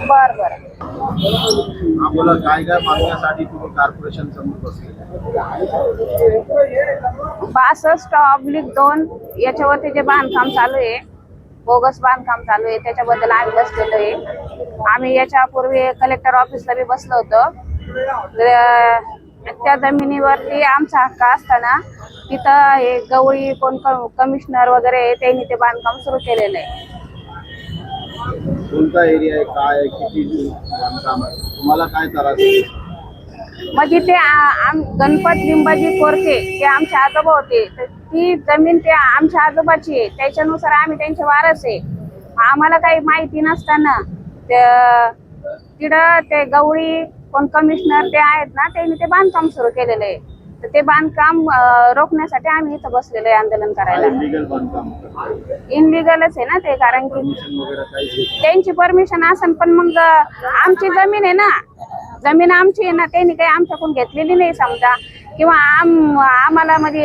बर बर. बोला काय काय मागण्यासाठी तुम्ही कॉर्पोरेशन समोर बसलेले बासष्ट ऑब्लिक दोन याच्यावरती जे बांधकाम चालू आहे बोगस बांधकाम चालू आहे त्याच्याबद्दल आम्ही बसलेलो आहे. आम्ही याच्यापूर्वी कलेक्टर ऑफिसला बी बसलो होतो. त्या जमिनीवरती आमचा हक्क असताना तिथं हे गवळी कोण कमिशनर वगैरे त्यांनी ते बांधकाम सुरू केलेलं आहे. कोणता एरिया आहे काय आहे किती बांधकाम आहे? तुम्हाला काय त्रास आहे? म्हणजे ते आ- आम गणपत लिंबाजी कोरके ते आमचे आजोबा होते. तर ती जमीन ते आमच्या आजोबाची आहे. त्याच्यानुसार आम्ही त्यांचे वारस आहे. आम्हाला काही माहिती नसताना ते- तिथं ते गवळी कोण कमिशनर ते आहेत ना त्यांनी ते बांधकाम सुरू केलेलं आहे. तर ते बांधकाम रोखण्यासाठी आम्ही इथं बसलेलो आहे आंदोलन करायला. इनलिगलच आहे ना ते कारण की. त्यांची परमिशन असेल पण मग आमची जमीन आहे ना. जमीन आमची आहे ना त्यांनी काही आमच्याकडून घेतलेली नाही समजा. किंवा आम आम्हाला म्हणजे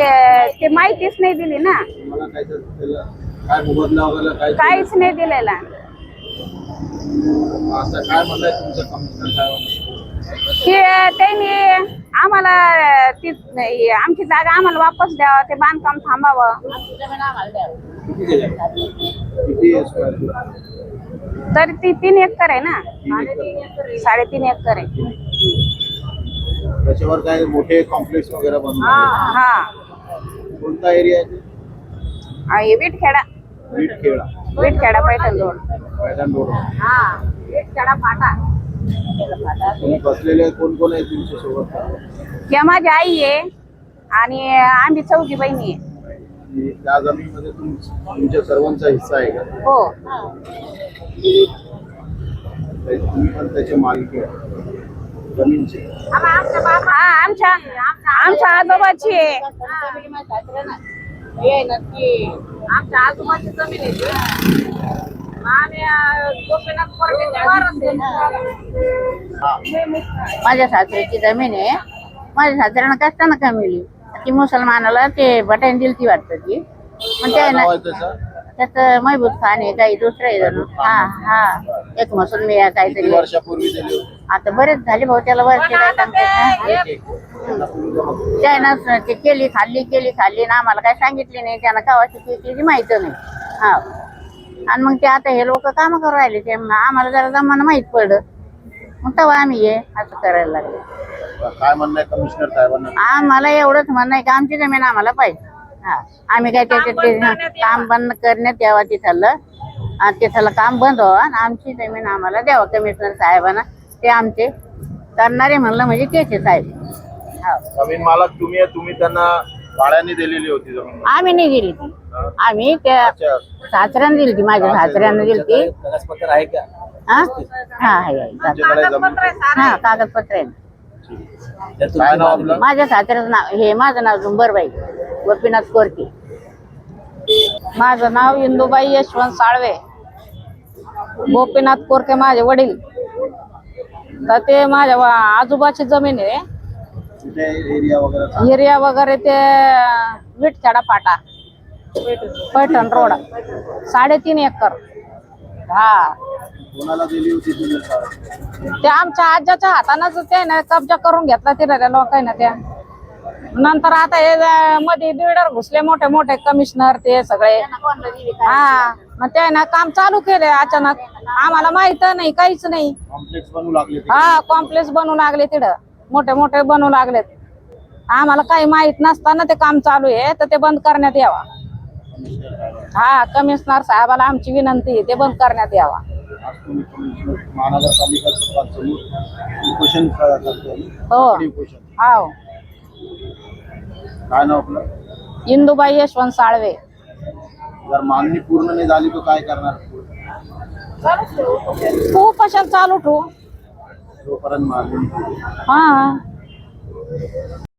ते माहितीच नाही दिली ना. तुम्हाला काय तर त्याला काय मोबदला वगैरे काय काहीच नाही दिलेला. आता काय म्हणताय तुमचं कमिशनर साहेबांना? की त्यांनी आम्हाला ती नाही, आमची जागा आम्हाला वापस द्यावं ते बांधकाम थांबावं. किती? किती फूट? तर ती तीन एकर आहे ना. एकर. साडेतीन एकर आहे. त्याच्यावर काय मोठे कॉम्प्लेक्स वगैरे बनवले हा कोणता एरिया आहे ते? आणि विटखेडा विटखेडा विटखेडा पैठण रोड मैदान रोड हा विटखेडा फाटा. तुम्ही बसलेले कोण कोण आहे तुमच्यासोबत हे माझी आई आहे आणि आम्ही चौघी बहिणी आहे. त्या जमीनमध्ये तुम तुमच्या सर्वांचा हिस्सा आहे का? हो. तुम्ही पण त्याचे मालकी आहे हा आमच्या आमच्या आजोबाची आहे. आमच्या जमीन आहे. माझ्या सासऱ्याची जमीन आहे. माझ्या सासऱ्यानं कष्टानं कमवली ती मुसलमानाला ते बटाईन दिली ती वाटतं ती. ना आहे त्याचं? महबूब खान आहे काही दुसरं आहे जणू. हा हा. एक मुसलमी काहीतरी. वर्षापूर्वी आता बरेच झाले भाऊ त्याला काय. एक एक. त्यानं ते केली खाल्ली केली खाल्ली ना आम्हाला काय सांगितली नाही. त्यानं गावाची केली माहीत नाही. हा. आणि मग ते आता हे लोक काम करू राहिले ते आम्हाला जरा जमानं माहीत पडलं. मग तेव्हा आम्ही ये असं करायला लागले. काय म्हणणं कमिशनर साहेबांना? आम्हाला एवढंच म्हणणं आहे की आमची जमीन आम्हाला पाहिजे. हा. आम्ही काय त्याच्यात ते काम बंद करण्यात यावं तिथलं. आणि तिथलं काम बंद व्हावं आणि आमची जमीन आम्हाला द्यावं कमिशनर साहेबांना. ते आमचे करणारे म्हणलं म्हणजे त्याचे साहेब. हा. जमीन मालक तुम्ही आहे तुम्ही त्यांना भाड्याने दिलेली होती जमीन. आम्ही नाही दिली ती. आम्ही त्या अच्छा. सासऱ्यानं दिली ती माझ्या सासऱ्यानं दिली ती. कागदपत्र आहे का? हा? हा आहे, आहे. तुमच्याकडे जमीन. हा कागदपत्र आहे. काय नाव आपलं? माझ्या सासऱ्याचं नाव हे माझं नाव झुंबरबाई गोपीनाथ कोरके. माझं नाव इंदुबाई यशवंत साळवे. गोपीनाथ कोरके माझे वडील. तर ते माझ्या आजोबाची जमीन आहे. एरिया वगैरे ते विटखेडा फाटा. पैठण रोड. साडेतीन एकर. हा. ते आमच्या आज्याच्या हातानंच ते ना कब्जा करून घेतला तिला त्या लोकांना त्या नंतर आता हे मध्ये बिल्डर घुसले मोठे मोठे कमिशनर ते सगळे. हा मग ते ना काम चालू केले अचानक. आम्हाला माहीत नाही काहीच नाही. कॉम्प्लेक्स बनवू लागले ते. हा कॉम्प्लेक्स बनवू लागले तिथं. मोठे मोठे बनवू लागलेत. आम्हाला काही माहीत नसताना ते काम चालू आहे तर ते बंद करण्यात यावा. हा कमिशनर साहेबाला आमची विनंती आहे ते बंद करण्यात यावा. महानगरपालिका हो. उपोषण. हो काय नाव आपलं? इंदुबाई यशवंत साळवे. जर मागणी पूर्ण नाही झाली तर काय करणार? उपोषण चालू ठेवू. जोपर्यंत मागणी हा.